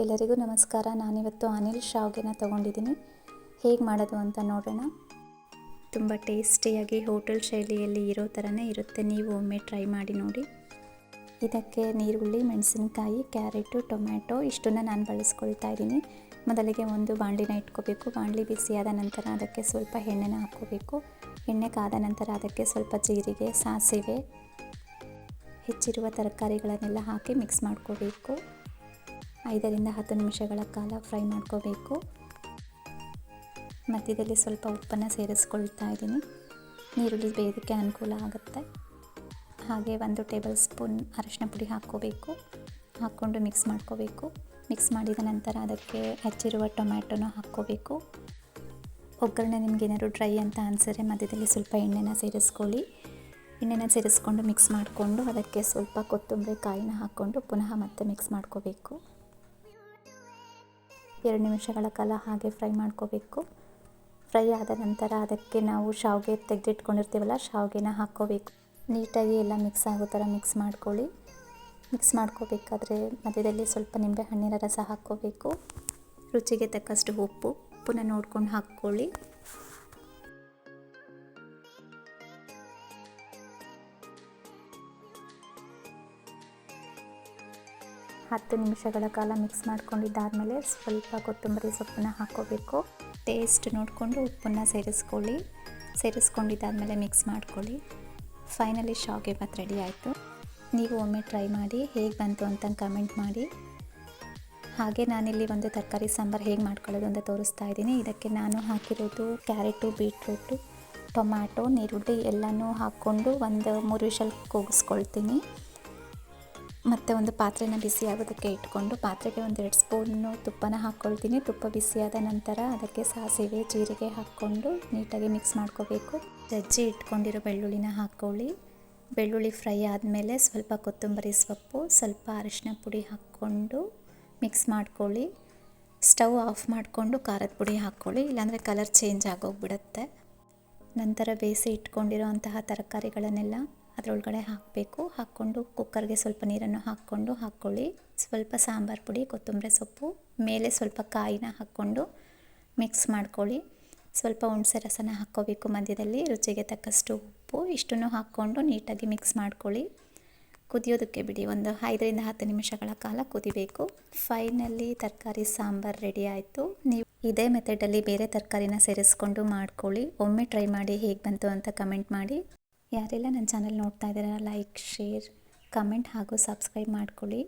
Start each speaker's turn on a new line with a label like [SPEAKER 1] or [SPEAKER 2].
[SPEAKER 1] ಎಲ್ಲರಿಗೂ ನಮಸ್ಕಾರ. ನಾನಿವತ್ತು ಅನಿಲ್ ಶಾವ್ಗೆನ ತೊಗೊಂಡಿದ್ದೀನಿ. ಹೇಗೆ ಮಾಡೋದು ಅಂತ ನೋಡೋಣ. ತುಂಬ ಟೇಸ್ಟಿಯಾಗಿ ಹೋಟೆಲ್ ಶೈಲಿಯಲ್ಲಿ ಇರೋ ಥರನೇ ಇರುತ್ತೆ. ನೀವು ಒಮ್ಮೆ ಟ್ರೈ ಮಾಡಿ ನೋಡಿ. ಇದಕ್ಕೆ ನೀರುಳ್ಳಿ ಮೆಣಸಿನಕಾಯಿ ಕ್ಯಾರೆಟು ಟೊಮ್ಯಾಟೊ ಇಷ್ಟನ್ನು ನಾನು ಬಳಸ್ಕೊಳ್ತಾ ಇದ್ದೀನಿ. ಮೊದಲಿಗೆ ಒಂದು ಬಾಣಲಿನ ಇಟ್ಕೋಬೇಕು. ಬಾಣಲಿ ಬಿಸಿಯಾದ ನಂತರ ಅದಕ್ಕೆ ಸ್ವಲ್ಪ ಎಣ್ಣೆನ ಹಾಕ್ಕೋಬೇಕು. ಎಣ್ಣೆ ಕಾದ ನಂತರ ಅದಕ್ಕೆ ಸ್ವಲ್ಪ ಜೀರಿಗೆ ಸಾಸಿವೆ ಹೆಚ್ಚಿರುವ ತರಕಾರಿಗಳನ್ನೆಲ್ಲ ಹಾಕಿ ಮಿಕ್ಸ್ ಮಾಡ್ಕೋಬೇಕು. ಐದರಿಂದ ಹತ್ತು ನಿಮಿಷಗಳ ಕಾಲ ಫ್ರೈ ಮಾಡ್ಕೋಬೇಕು. ಮಧ್ಯದಲ್ಲಿ ಸ್ವಲ್ಪ ಉಪ್ಪನ್ನು ಸೇರಿಸ್ಕೊಳ್ತಾ ಇದ್ದೀನಿ. ನೀರುಳ್ಳಿ ಬೇಯೋದಕ್ಕೆ ಅನುಕೂಲ ಆಗುತ್ತೆ. ಹಾಗೆ ಒಂದು ಟೇಬಲ್ ಸ್ಪೂನ್ ಅರಶಿನ ಪುಡಿ ಹಾಕ್ಕೋಬೇಕು. ಹಾಕ್ಕೊಂಡು ಮಿಕ್ಸ್ ಮಾಡ್ಕೋಬೇಕು. ಮಿಕ್ಸ್ ಮಾಡಿದ ನಂತರ ಅದಕ್ಕೆ ಹೆಚ್ಚಿರುವ ಟೊಮ್ಯಾಟೊನ ಹಾಕ್ಕೋಬೇಕು. ಒಗ್ಗರಣೆ ನಿಮಗೇನಾದ್ರು ಡ್ರೈ ಅಂತ ಅನಿಸಿದ್ರೆ ಮಧ್ಯದಲ್ಲಿ ಸ್ವಲ್ಪ ಎಣ್ಣೆನ ಸೇರಿಸ್ಕೊಳ್ಳಿ. ಎಣ್ಣೆನ ಸೇರಿಸ್ಕೊಂಡು ಮಿಕ್ಸ್ ಮಾಡಿಕೊಂಡು ಅದಕ್ಕೆ ಸ್ವಲ್ಪ ಕೊತ್ತಂಬರಿ ಕಾಯಿನ ಹಾಕ್ಕೊಂಡು ಪುನಃ ಮತ್ತೆ ಮಿಕ್ಸ್ ಮಾಡ್ಕೋಬೇಕು. ಎರಡು ನಿಮಿಷಗಳ ಕಾಲ ಹಾಗೆ ಫ್ರೈ ಮಾಡ್ಕೋಬೇಕು. ಫ್ರೈ ಆದ ನಂತರ ಅದಕ್ಕೆ ನಾವು ಶಾವಿಗೆ ತೆಗೆದಿಟ್ಕೊಂಡಿರ್ತೀವಲ್ಲ, ಶಾವಿಗೆನ ಹಾಕ್ಕೋಬೇಕು. ನೀಟಾಗಿ ಎಲ್ಲ ಮಿಕ್ಸ್ ಆಗೋ ಥರ ಮಿಕ್ಸ್ ಮಾಡ್ಕೊಳ್ಳಿ. ಮಿಕ್ಸ್ ಮಾಡ್ಕೋಬೇಕಾದ್ರೆ ಮಧ್ಯದಲ್ಲಿ ಸ್ವಲ್ಪ ನಿಂಬೆ ಹಣ್ಣಿನ ರಸ ಹಾಕ್ಕೋಬೇಕು. ರುಚಿಗೆ ತಕ್ಕಷ್ಟು ಉಪ್ಪು ಉಪ್ಪನ್ನ ನೋಡ್ಕೊಂಡು ಹಾಕ್ಕೊಳ್ಳಿ. ಹತ್ತು ನಿಮಿಷಗಳ ಕಾಲ ಮಿಕ್ಸ್ ಮಾಡ್ಕೊಂಡಿದ್ದಾದಮೇಲೆ ಸ್ವಲ್ಪ ಕೊತ್ತಂಬರಿ ಸೊಪ್ಪನ್ನ ಹಾಕ್ಕೋಬೇಕು. ಟೇಸ್ಟ್ ನೋಡಿಕೊಂಡು ಉಪ್ಪನ್ನು ಸೇರಿಸ್ಕೊಳ್ಳಿ. ಸೇರಿಸ್ಕೊಂಡಿದ್ದಾದಮೇಲೆ ಮಿಕ್ಸ್ ಮಾಡ್ಕೊಳ್ಳಿ. ಫೈನಲಿ ಶಾವಿಗೆ ಭಾತ್ ರೆಡಿ ಆಯಿತು. ನೀವು ಒಮ್ಮೆ ಟ್ರೈ ಮಾಡಿ ಹೇಗೆ ಬಂತು ಅಂತ ಕಮೆಂಟ್ ಮಾಡಿ. ಹಾಗೆ ನಾನಿಲ್ಲಿ ಒಂದು ತರಕಾರಿ ಸಾಂಬಾರು ಹೇಗೆ ಮಾಡ್ಕೊಳ್ಳೋದು ಅಂತ ತೋರಿಸ್ತಾ ಇದ್ದೀನಿ. ಇದಕ್ಕೆ ನಾನು ಹಾಕಿರೋದು ಕ್ಯಾರೆಟು ಬೀಟ್ರೂಟು ಟೊಮ್ಯಾಟೊ ನೀರುಳ್ಳಿ ಎಲ್ಲನೂ ಹಾಕ್ಕೊಂಡು ಒಂದು ಮೂರು ವಿಷಲ್ ಕೂಗಿಸ್ಕೊಳ್ತೀನಿ. ಮತ್ತು ಒಂದು ಪಾತ್ರೆನ ಬಿಸಿ ಆಗೋದಕ್ಕೆ ಇಟ್ಕೊಂಡು ಪಾತ್ರೆಗೆ ಒಂದೆರಡು ಸ್ಪೂನು ತುಪ್ಪನ ಹಾಕ್ಕೊಳ್ತೀನಿ. ತುಪ್ಪ ಬಿಸಿಯಾದ ನಂತರ ಅದಕ್ಕೆ ಸಾಸಿವೆ, ಜೀರಿಗೆ ಹಾಕ್ಕೊಂಡು ನೀಟಾಗಿ ಮಿಕ್ಸ್ ಮಾಡ್ಕೋಬೇಕು. ಜಜ್ಜಿ ಇಟ್ಕೊಂಡಿರೋ ಬೆಳ್ಳುಳ್ಳಿನ ಹಾಕ್ಕೊಳ್ಳಿ. ಬೆಳ್ಳುಳ್ಳಿ ಫ್ರೈ ಆದಮೇಲೆ ಸ್ವಲ್ಪ ಕೊತ್ತಂಬರಿ ಸೊಪ್ಪು, ಸ್ವಲ್ಪ ಅರಿಶಿನ ಪುಡಿ ಹಾಕ್ಕೊಂಡು ಮಿಕ್ಸ್ ಮಾಡ್ಕೊಳ್ಳಿ. ಸ್ಟವ್ ಆಫ್ ಮಾಡಿಕೊಂಡು ಖಾರದ ಪುಡಿ ಹಾಕ್ಕೊಳ್ಳಿ, ಇಲ್ಲಾಂದರೆ ಕಲರ್ ಚೇಂಜ್ ಆಗೋಗ್ಬಿಡುತ್ತೆ. ನಂತರ ಬೇಯಿಸಿ ಇಟ್ಕೊಂಡಿರೋ ಅಂತಹ ತರಕಾರಿಗಳನ್ನೆಲ್ಲ ಅದರೊಳಗಡೆ ಹಾಕಬೇಕು. ಹಾಕ್ಕೊಂಡು ಕುಕ್ಕರ್ಗೆ ಸ್ವಲ್ಪ ನೀರನ್ನು ಹಾಕ್ಕೊಂಡು ಹಾಕ್ಕೊಳ್ಳಿ. ಸ್ವಲ್ಪ ಸಾಂಬಾರು ಪುಡಿ, ಕೊತ್ತಂಬರಿ ಸೊಪ್ಪು, ಮೇಲೆ ಸ್ವಲ್ಪ ಕಾಯಿನ ಹಾಕ್ಕೊಂಡು ಮಿಕ್ಸ್ ಮಾಡ್ಕೊಳ್ಳಿ. ಸ್ವಲ್ಪ ಹುಣಸೆ ರಸನ ಹಾಕ್ಕೋಬೇಕು ಮಧ್ಯದಲ್ಲಿ. ರುಚಿಗೆ ತಕ್ಕಷ್ಟು ಉಪ್ಪು, ಇಷ್ಟನ್ನು ಹಾಕ್ಕೊಂಡು ನೀಟಾಗಿ ಮಿಕ್ಸ್ ಮಾಡ್ಕೊಳ್ಳಿ. ಕುದಿಯೋದಕ್ಕೆ ಬಿಡಿ. ಒಂದು ಐದರಿಂದ ಹತ್ತು ನಿಮಿಷಗಳ ಕಾಲ ಕುದಿಬೇಕು. ಫೈನಲ್ಲಿ ತರಕಾರಿ ಸಾಂಬಾರು ರೆಡಿ ಆಯಿತು. ನೀವು ಇದೇ ಮೆಥಡಲ್ಲಿ ಬೇರೆ ತರಕಾರಿನ ಸೇರಿಸ್ಕೊಂಡು ಮಾಡ್ಕೊಳ್ಳಿ. ಒಮ್ಮೆ ಟ್ರೈ ಮಾಡಿ ಹೇಗೆ ಬಂತು ಅಂತ ಕಮೆಂಟ್ ಮಾಡಿ. ಯಾರೆಲ್ಲ ನನ್ನ ಚಾನಲ್ ನೋಡ್ತಾ ಇದ್ದೀರಾ ಲೈಕ್ ಶೇರ್ ಕಮೆಂಟ್ ಹಾಗೂ ಸಬ್ಸ್ಕ್ರೈಬ್ ಮಾಡ್ಕೊಳ್ಳಿ.